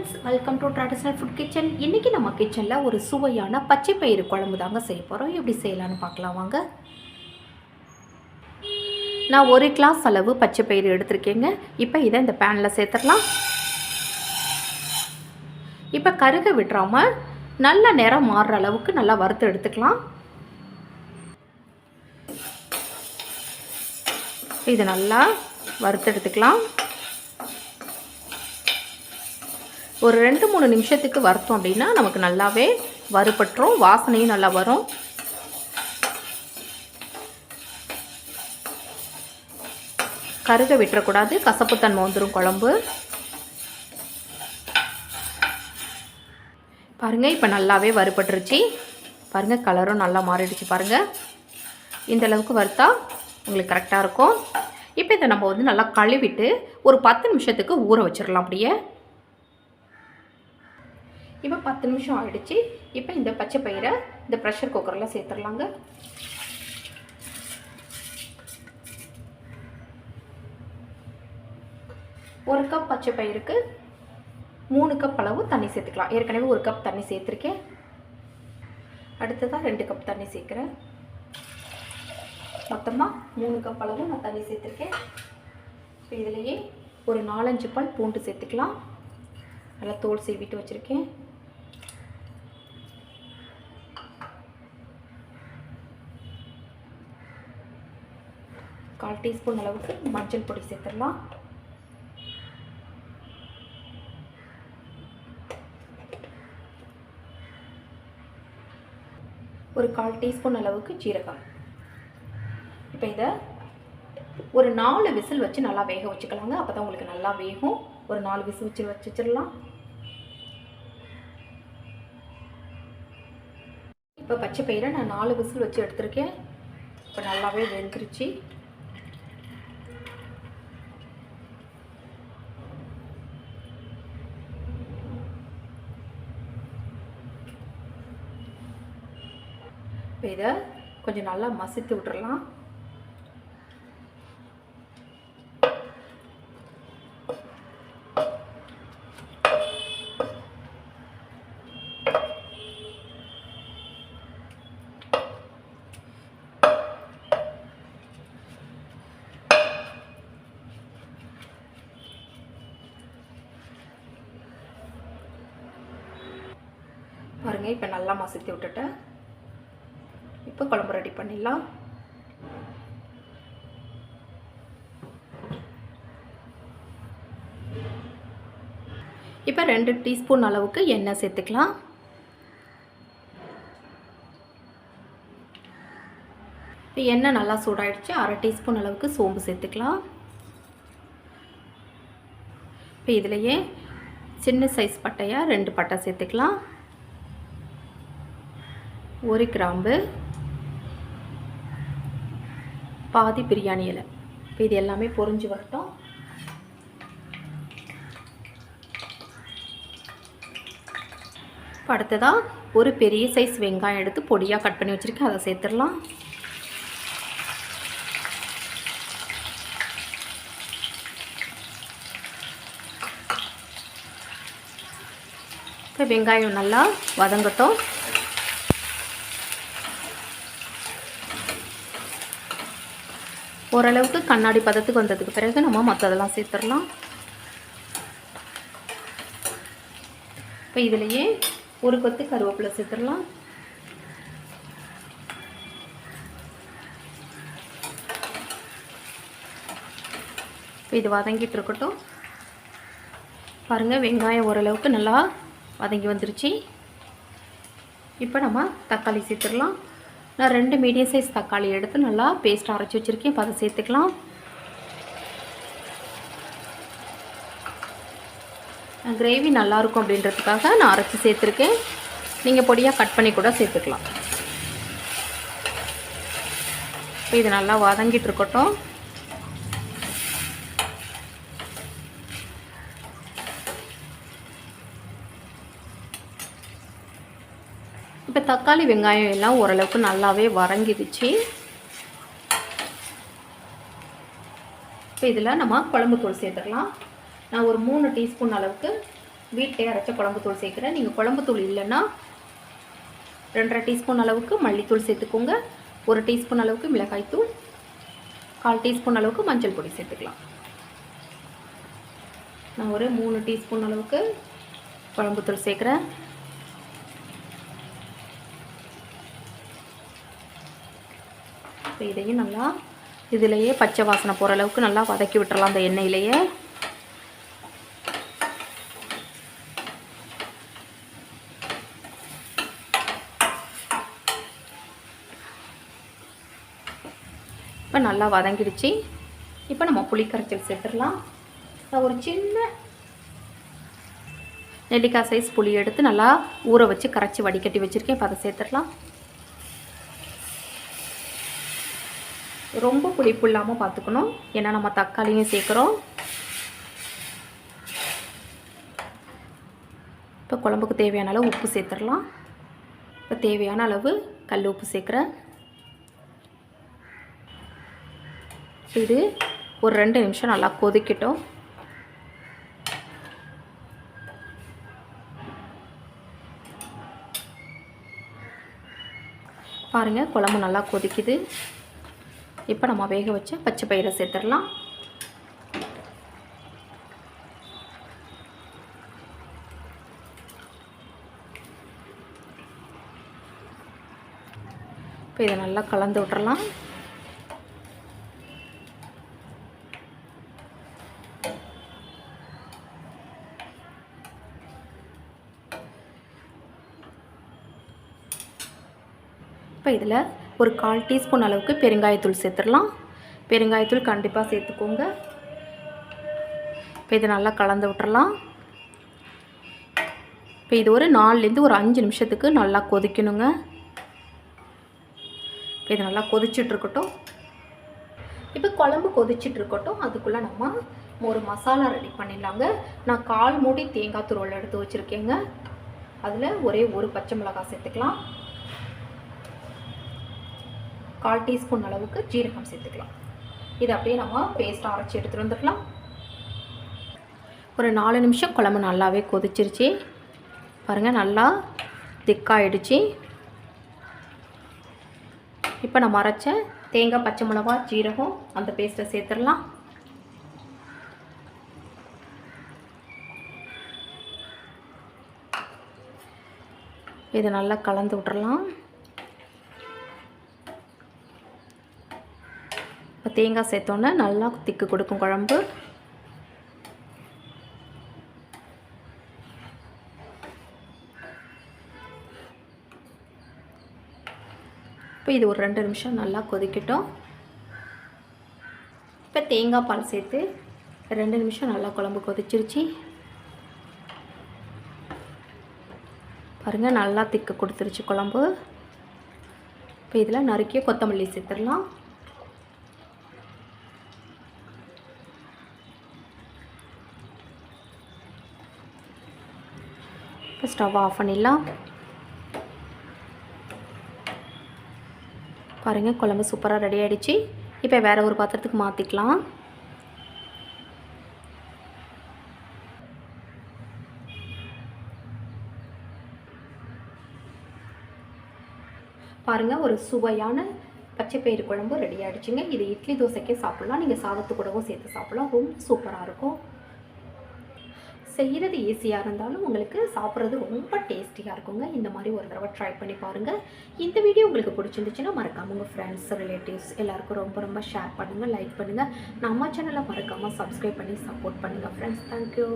Friends welcome to traditional food kitchen இன்றைக்கி நம்ம கிச்சனில் ஒரு சுவையான பச்சை பயிறு குழம்பு தாங்க செய்ய போகிறோம் எப்படி செய்யலான்னு பார்க்கலாம் வாங்க. நான் ஒரு கிளாஸ் அளவு பச்சை பயிறு எடுத்திருக்கேங்க. இப்போ இதை இந்த பேனில் சேர்த்துடலாம். இப்போ கருக விட்டுறாமல் நல்ல நிறம் மாறுற அளவுக்கு நல்லா வறுத்து எடுத்துக்கலாம். இது நல்லா வறுத்து எடுத்துக்கலாம். ஒரு ரெண்டு மூணு நிமிஷத்துக்கு வறுத்தோம் அப்படின்னா நமக்கு நல்லாவே வறுபட்டுரும் வாசனையும் நல்லா வரும். கருக விட்டுறக்கூடாது கசப்புத்தன்மை வந்துடும் குழம்பு. பாருங்கள் இப்போ நல்லாவே வறுபட்டுருச்சு. பாருங்கள் கலரும் நல்லா மாறிடுச்சு பாருங்கள் இந்த அளவுக்கு வறுத்தா உங்களுக்கு கரெக்டாக இருக்கும். இப்போ இதை நம்ம வந்து நல்லா கழுவிட்டு ஒரு பத்து நிமிஷத்துக்கு ஊற வச்சிடலாம் அப்படியே. இப்போ பத்து நிமிஷம் ஆகிடுச்சு இப்போ இந்த பச்சை பயிரை இந்த ப்ரெஷர் குக்கரில் சேர்த்துடலாங்க. ஒரு கப் பச்சை பயிருக்கு மூணு கப் அளவு தண்ணி சேர்த்துக்கலாம். ஏற்கனவே ஒரு கப் தண்ணி சேர்த்துருக்கேன். அடுத்ததாக ரெண்டு கப் தண்ணி சேர்க்குறேன். மொத்தமாக மூணு கப் அளவு நான் தண்ணி சேர்த்துருக்கேன். இப்போ ஒரு நாலஞ்சு பால் பூண்டு சேர்த்துக்கலாம். நல்லா தோல் சீவிட்டு வச்சுருக்கேன். கால் டீஸ்பூன் அளவுக்கு மஞ்சள் பொடி சேர்த்துடலாம். ஒரு கால் டீஸ்பூன் அளவுக்கு ஜீரகம். இப்போ இதை ஒரு நாலு விசில் வச்சு நல்லா வேக வச்சுக்கலாங்க. அப்போ தான் உங்களுக்கு நல்லா வேகும். ஒரு நாலு விசில் வச்சு வச்சுச்சிடலாம் இப்போ பச்சை பயிரை நான் நாலு விசில் வச்சு எடுத்திருக்கேன். இப்போ நல்லாவே வெந்துருச்சு. இப்போ இதை கொஞ்சம் நல்லா மசித்து விட்டுறலாம். பாருங்க இப்போ நல்லா மசித்து விட்டுட்டேன். இப்போ குழம்பு ரெடி பண்ணிடலாம். இப்போ ரெண்டு டீஸ்பூன் அளவுக்கு எண்ணெய் சேர்த்துக்கலாம். இப்போ எண்ணெய் நல்லா சூடாயிடுச்சு. அரை டீஸ்பூன் அளவுக்கு சோம்பு சேர்த்துக்கலாம். இப்போ இதுலேயே சின்ன சைஸ் பட்டையாக ரெண்டு பட்டை சேர்த்துக்கலாம். ஒரு கிராம்பு. பாதி பிரியாணி இலை. இப்போ இது எல்லாமே பொரிஞ்சு வரட்டும். இப்போ அடுத்ததாக ஒரு பெரிய சைஸ் வெங்காயம் எடுத்து பொடியாக கட் பண்ணி வச்சுருக்கேன். அதை சேர்த்துடலாம். இப்போ வெங்காயம் நல்லா வதங்கட்டும். ஓரளவுக்கு கண்ணாடி பதத்துக்கு வந்ததுக்கு பிறகு நம்ம மற்றதெல்லாம் சேர்த்துடலாம். இப்போ இதுலேயே ஒரு கொத்து கருவேப்பிலை சேர்த்துடலாம். இப்போ இது வதங்கிட்டு இருக்கட்டும். பாருங்கள் வெங்காயம் ஓரளவுக்கு நல்லா வதங்கி வந்துருச்சு. இப்போ நம்ம தக்காளி சேர்த்துடலாம். நான் ரெண்டு மீடியம் சைஸ் தக்காளி எடுத்து நல்லா பேஸ்ட் அரைச்சி வச்சுருக்கேன். இப்போ அதை சேர்த்துக்கலாம். கிரேவி நல்லாயிருக்கும் அப்படின்றதுக்காக நான் அரைச்சி சேர்த்துருக்கேன். நீங்கள் பொடியாக கட் பண்ணி கூட சேர்த்துக்கலாம். இப்போ இது நல்லா வதங்கிட்டு இருக்கட்டும். இப்போ தக்காளி வெங்காயம் எல்லாம் ஓரளவுக்கு நல்லாவே வதங்கிடுச்சு. இப்போ இதில் நம்ம குழம்பு தூள் சேர்த்துக்கலாம். நான் ஒரு மூணு டீஸ்பூன் அளவுக்கு வீட்டிலே அரைச்ச குழம்பு தூள் சேர்க்குறேன். நீங்கள் குழம்பு தூள் இல்லைன்னா ரெண்டரை டீஸ்பூன் அளவுக்கு மல்லித்தூள் சேர்த்துக்கோங்க. ஒரு டீஸ்பூன் அளவுக்கு மிளகாய்த்தூள் கால் டீஸ்பூன் அளவுக்கு மஞ்சள் பொடி சேர்த்துக்கலாம். நான் ஒரு மூணு டீஸ்பூன் அளவுக்கு குழம்புத்தூள் சேர்க்குறேன். இப்போ இதையும் நல்லா இதிலையே பச்சை வாசனை போகிற அளவுக்கு நல்லா வதக்கி விட்டுறலாம் அந்த எண்ணெயிலேயே. இப்போ நல்லா வதங்கிடுச்சு. இப்போ நம்ம புளிக்கரைச்சல் சேர்த்துடலாம். ஒரு சின்ன நெல்லிக்காய் சைஸ் புளி எடுத்து நல்லா ஊற வச்சு கரைச்சி வடிகட்டி வச்சுருக்கேன். இப்போ அதை சேர்த்துடலாம். ரொம்ப புளிப்பு இல்லாமல் பார்த்துக்கணும் ஏன்னா நம்ம தக்காளியும் சேர்க்குறோம். இப்போ குழம்புக்கு தேவையான அளவு உப்பு சேர்த்துடலாம். இப்போ தேவையான அளவு கல் உப்பு சேர்க்குறேன். இது ஒரு ரெண்டு நிமிஷம் நல்லா கொதிக்கட்டும். பாருங்கள் குழம்பு நல்லா கொதிக்குது. இப்போ நம்ம வேக வச்ச பச்சை பயிரை சேர்த்துடலாம். இப்போ இதை நல்லா கலந்து விட்றலாம் இப்போ இதில் ஒரு கால் டீஸ்பூன் அளவுக்கு பெருங்காயத்தூள் சேர்த்துடலாம். பெருங்காயத்தூள் கண்டிப்பாக சேர்த்துக்கோங்க. இப்போ இதை நல்லா கலந்து விட்டுறலாம். இப்போ இது ஒரு நாலுலேருந்து ஒரு அஞ்சு நிமிஷத்துக்கு நல்லா கொதிக்கணுங்க. இப்போ இது நல்லா கொதிச்சிட்ருக்கட்டும் இப்போ குழம்பு கொதிச்சிட்டு இருக்கட்டும். அதுக்குள்ளே நம்ம ஒரு மசாலா ரெடி பண்ணிடலாங்க. நான் கால் மூடி தேங்காய் துருவல் எடுத்து வச்சுருக்கேங்க. அதில் ஒரே ஒரு பச்சை மிளகாய் சேர்த்துக்கலாம். கால் டீஸ்பூன் அளவுக்கு ஜீரகம் சேர்த்துக்கலாம். இது அப்படியே நம்ம பேஸ்ட்டாக அரைச்சி எடுத்துகிட்டு வந்துடலாம். ஒரு நாலு நிமிஷம் குழம்பு நல்லாவே கொதிச்சிருச்சு. பாருங்கள் நல்லா திக்காயிடுச்சு. இப்போ நம்ம அரைச்ச தேங்காய் பச்சை மிளகா ஜீரகம் அந்த பேஸ்ட்டை சேர்த்துடலாம். இதை நல்லா கலந்து விட்டுறலாம். இப்போ தேங்காய் சேர்த்தோன்னே நல்லா திக்கு கொடுக்கும் குழம்பு. இப்போ இது ஒரு ரெண்டு நிமிஷம் நல்லா கொதிக்கட்டும். இப்போ தேங்காய் பால் சேர்த்து ரெண்டு நிமிஷம் நல்லா குழம்பு கொதிச்சிருச்சு. பாருங்கள் நல்லா திக்கு கொடுத்துருச்சு குழம்பு. இப்போ இதில் நறுக்கிய கொத்தமல்லி சேர்த்துடலாம். இப்போ ஸ்டவ் ஆஃப் பண்ணிடலாம். பாருங்கள் குழம்பு சூப்பராக ரெடி ஆகிடுச்சு இப்போ வேறு ஒரு பாத்திரத்துக்கு மாற்றிக்கலாம் பாருங்கள் ஒரு சுவையான பச்சைப்பயிறு குழம்பு ரெடி ஆகிடுச்சுங்க இது இட்லி தோசைக்கே சாப்பிட்லாம். நீங்கள் சாதத்து கூடவும் சேர்த்து சாப்பிட்லாம். ரொம்ப சூப்பராக இருக்கும். செய்கிறது ஈஸியாக இருந்தாலும் உங்களுக்கு சாப்பிட்றது ரொம்ப டேஸ்டியாக இருக்குங்க. இந்த மாதிரி ஒரு தடவை ட்ரை பண்ணி பாருங்கள் இந்த வீடியோ உங்களுக்கு பிடிச்சிருந்துச்சுன்னா மறக்காமல் உங்கள் ஃப்ரெண்ட்ஸ் ரிலேட்டிவ்ஸ் எல்லாருக்கும் ரொம்ப ரொம்ப ஷேர் பண்ணுங்கள் லைக் பண்ணுங்கள் நம்ம சேனலை மறக்காமல் சப்ஸ்கிரைப் பண்ணி சப்போர்ட் பண்ணுங்கள் ஃப்ரெண்ட்ஸ் தேங்க்யூ